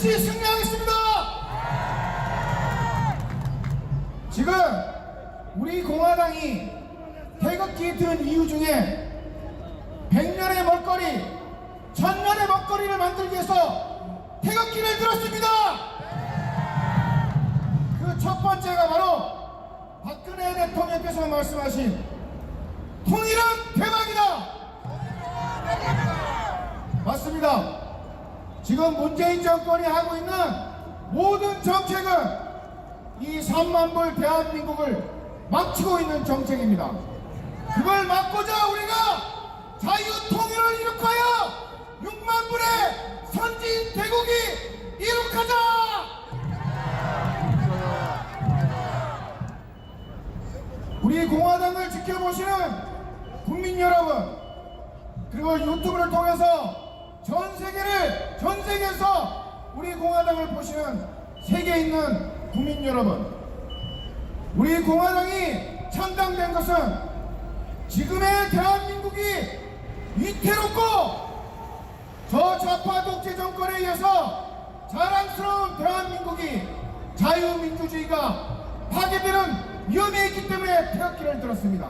반드시 승리하겠습니다. 지금 우리 공화당이 태극기 든 이유 중에 100년의 먹거리, 1000년의 먹거리를 만들기 위해서 태극기를 들었습니다. 그 첫 번째가 바로 박근혜 대통령께서 말씀하신 통일은 대박이다. 맞습니다. 지금 문재인 정권이 하고 있는 모든 정책은 이 3만 불 대한민국을 망치고 있는 정책입니다. 그걸 막고자 우리가 자유 통일을 이룩하여 6만 불의 선진 대국이 이룩하자! 우리 공화당을 지켜보시는 국민 여러분, 그리고 유튜브를 통해서 전 세계를, 전 세계에서 우리 공화당을 보시는 세계에 있는 국민 여러분, 우리 공화당이 창당된 것은 지금의 대한민국이 위태롭고 저 좌파 독재 정권에 의해서 자랑스러운 대한민국이 자유민주주의가 파괴되는 위험에 있기 때문에 태극기를 들었습니다.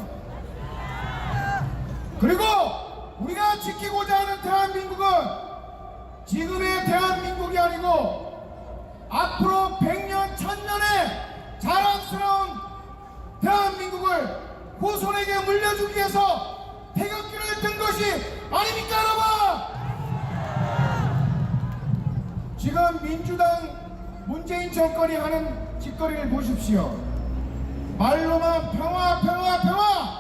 그리고 우리가 지키고자 하는 대한민국은 지금의 대한민국이 아니고 앞으로 100년, 1000년의 자랑스러운 대한민국을 후손에게 물려주기 위해서 태극기를 든 것이 아닙니까 여러분? 지금 민주당 문재인 정권이 하는 짓거리를 보십시오. 말로만 평화 평화 평화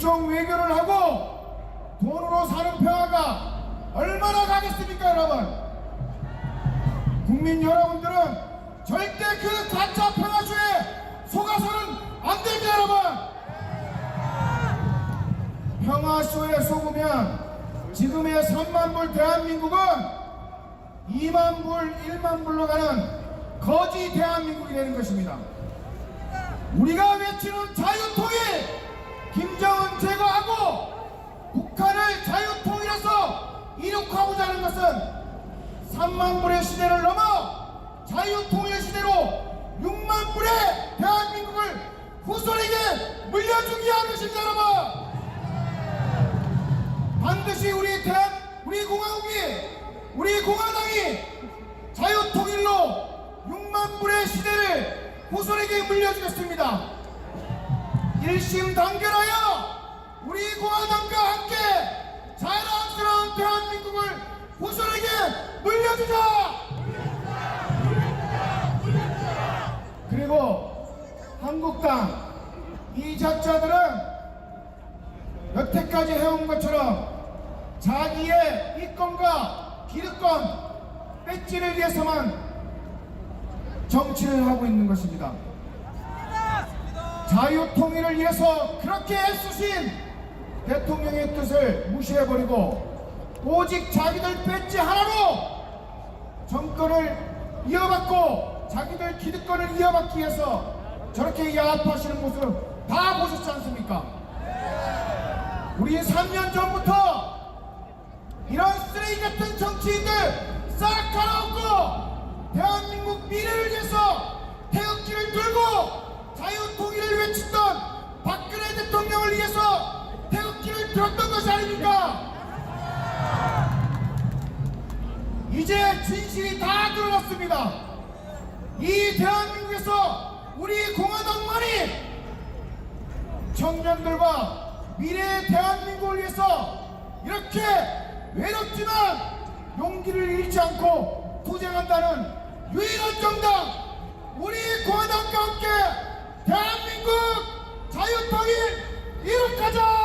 불종 외교를 하고 돈으로 사는 평화가 얼마나 가겠습니까 여러분? 국민 여러분들은 절대 그 가짜 평화주에 속아서는 안 됩니다 여러분! 평화쇼에 속으면 지금의 3만 불 대한민국은 2만 불, 1만 불로 가는 거지 대한민국이 되는 것입니다. 우리가 외치는 자유통일 김정은 제거하고 북한을 자유통일해서 이룩하고자 하는 것은 3만 불의 시대를 넘어 자유통일 시대로 6만 불의 대한민국을 후손에게 물려주기 위한 것입니다 여러분 반드시 우리 대한 우리 공화국이 우리 공화당이 자유통일로 6만 불의 시대를 후손에게 물려주겠습니다. 일심 단결하여 우리 공화당과 함께 자랑스러운 대한민국을 후손에게 물려주자. 그리고 한국당 이 작자들은 여태까지 해온 것처럼 자기의 이권과 기득권 배지를 위해서만 정치를 하고 있는 것입니다. 자유 통일을 위해서 그렇게 애쓰신 대통령의 뜻을 무시해버리고 오직 자기들 배지 하나로 정권을 이어받고 자기들 기득권을 이어받기 위해서 저렇게 야합하시는 모습 다 보셨지 않습니까? 우리 3년 전부터 이런 쓰레기 같은 정치인들 싹 갈아엎고 대한민국 미래를 위해서 태극기를 들고 태극기를 들었던 것이 아닙니까? 이제 진실이 다 드러났습니다. 이 대한민국에서 우리 공화당만이 청년들과 미래의 대한민국을 위해서 이렇게 외롭지만 용기를 잃지 않고 투쟁한다는 유일한 정당 우리 공화당과 함께 대한민국 자유통일 이룩하자!